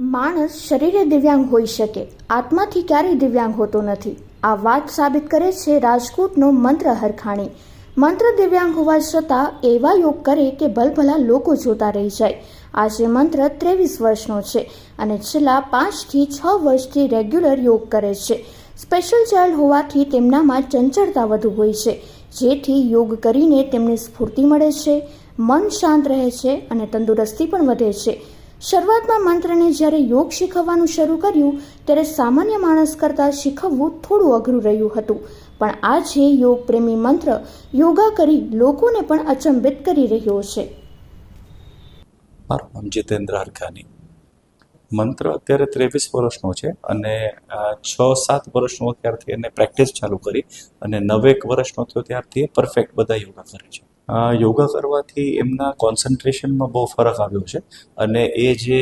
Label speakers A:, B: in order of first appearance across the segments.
A: માણસ શરીરે દિવ્યાંગ હોઈ શકે, આત્માથી ક્યારેય દિવ્યાંગ હોતો નથી. આ વાત સાબિત કરે છે રાજકોટનો મંત્ર હરખાણી. મંત્ર દિવ્યાંગ હોવા છતાં એવા યોગ કરે કે ભલભલા લોકો જોતા રહી જાય. આજે મંત્ર ત્રેવીસ વર્ષનો છે અને છેલ્લા પાંચથી છ વર્ષથી રેગ્યુલર યોગ કરે છે. સ્પેશિયલ ચાઇલ્ડ હોવાથી તેમનામાં ચંચળતા વધુ હોય છે, જેથી યોગ કરીને તેમને સ્ફૂર્તિ મળે છે, મન શાંત રહે છે અને તંદુરસ્તી પણ વધે છે. શરૂઆતમાં મંત્રને જ્યારે યોગ શીખવવાનું શરૂ કર્યું, ત્યારે સામાન્ય માણસ કરતાં શીખવવું થોડું અઘરું રહ્યું હતું. પણ આજે યોગ પ્રેમી મંત્ર યોગા કરી લોકોને પણ અચંબિત કરી રહ્યો છે.
B: મારું નામ જીતેન્દ્ર હરખાની. મંત્ર અત્યારે ત્રેવીસ વર્ષનો છે અને છ, સાત વર્ષનો ત્યારથી એને પ્રેક્ટિસ ચાલુ કરી અને નવેક વર્ષનો થયો ત્યારથી પરફેક્ટ બધા યોગા કરે છે. યોગા કરવાથી એમના કોન્સન્ટ્રેશનમાં બહુ ફરક આવ્યો છે. અને એ જે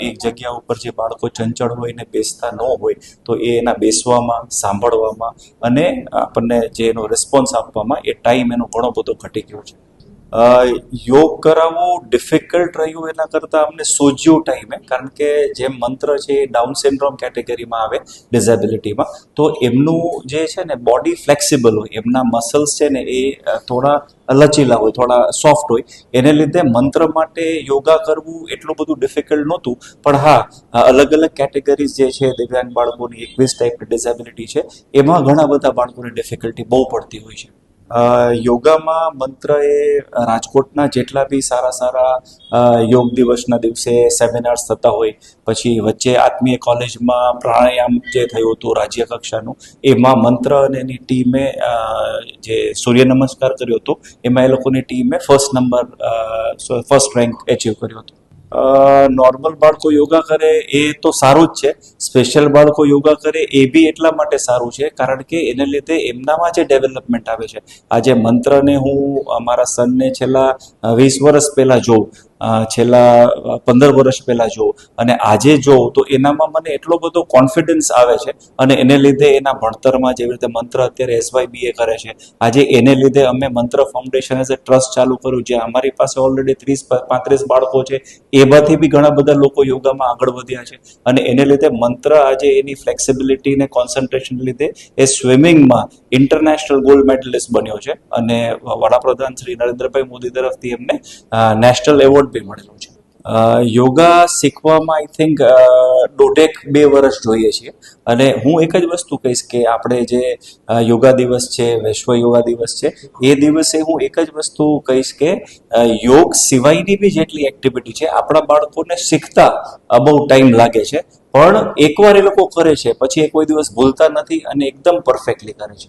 B: એક જગ્યા ઉપર જે બાળકો ચંચળ હોય ને બેસતા ન હોય, તો એ એના બેસવામાં, સાંભળવામાં અને આપણને જે એનો રિસ્પોન્સ આપવામાં એ ટાઈમ એનો ઘણો બધો ઘટી ગયો છે. યોગ કરાવવો ડિફિકલ્ટ રહ્યું એના કરતાં અમને સોજ્યું ટાઈમે કારણ કે જે મંત્ર છે એ ડાઉન સિન્ડ્રોમ કેટેગરીમાં આવે ડિઝેબિલિટીમાં તો એમનું જે છે ને બોડી ફ્લેક્સિબલ હોય, એમના મસલ્સ છે ને એ થોડા લચીલા હોય, થોડા સોફ્ટ હોય, એને લીધે મંત્ર માટે યોગા કરવું એટલું બધું ડિફિકલ્ટ નહોતું, પણ હા અલગ અલગ કેટેગરીઝ જે છે, દિવ્યાંગ બાળકોની એકવીસ ટાઈપની ડિઝેબિલિટી છે, એમાં ઘણા બધા બાળકોને ડિફિકલ્ટી બહુ પડતી હોય છે. યોગામાં મંત્ર એ રાજકોટના જેટલા બી સારા સારા યોગ દિવસના દિવસે સેમિનાર્સ થતા હોય, પછી વચ્ચે આત્મીય કોલેજમાં પ્રાણાયામ જે થયું હતું રાજ્ય કક્ષાનું, એમાં મંત્ર અને એની ટીમે જે સૂર્ય નમસ્કાર કર્યો હતો, એમાં એ લોકોની ટીમે first number first rank achieve કર્યો હતો. નોર્મલ બાળકો યોગા કરે એ તો સારું જ છે. સ્પેશિયલ બાળકો યોગા કરે એ બી એટલા માટે સારું છે, કારણ કે એને લીધે એમનામાં જે ડેવલપમેન્ટ આવે છે. આજે મંત્રને હું અમારા સનને છેલ્લા વીસ વર્ષ પહેલાં જોઉં છેલ્લા પંદર વર્ષ પહેલાં જોઉં અને આજે જોઉં તો એનામાં મને એટલો બધો કોન્ફિડન્સ આવે છે અને એને લીધે એના ભણતરમાં જેવી રીતે મંત્ર અત્યારે એસવાય બીએ કરે છે, આજે એને લીધે અમે મંત્ર ફાઉન્ડેશન એઝ એ ટ્રસ્ટ ચાલુ કર્યું, જે અમારી પાસે ઓલરેડી ત્રીસ, પાંત્રીસ બાળકો છે, એમાંથી બી ઘણા બધા લોકો યોગામાં આગળ વધ્યા છે. અને એને લીધે મંત્ર આજે એની ફ્લેક્સિબિલિટી ને કોન્સન્ટ્રેશન લીધે એ સ્વિમિંગમાં ઇન્ટરનેશનલ ગોલ્ડ મેડલિસ્ટ બન્યો છે. અને વડાપ્રધાન શ્રી નરેન્દ્રભાઈ મોદી તરફથી એમને નેશનલ એવોર્ડ બી મળેલો છે? યોગા શીખવામાં આઈ થિંક દોઢેક બે વર્ષ જોઈએ છીએ. અને હું એક જ વસ્તુ કહીશ કે આપણે જે યોગા દિવસ છે, વિશ્વ યોગા દિવસ છે, એ દિવસે હું એક જ વસ્તુ કહીશ કે યોગ સિવાયની બી જેટલી એક્ટિવિટી છે, આપણા બાળકોને શીખતા બહુ ટાઈમ લાગે છે. પણ એકવાર એ લોકો કરે છે, પછી એ કોઈ દિવસ ભૂલતા નથી અને એકદમ પરફેક્ટલી કરે છે.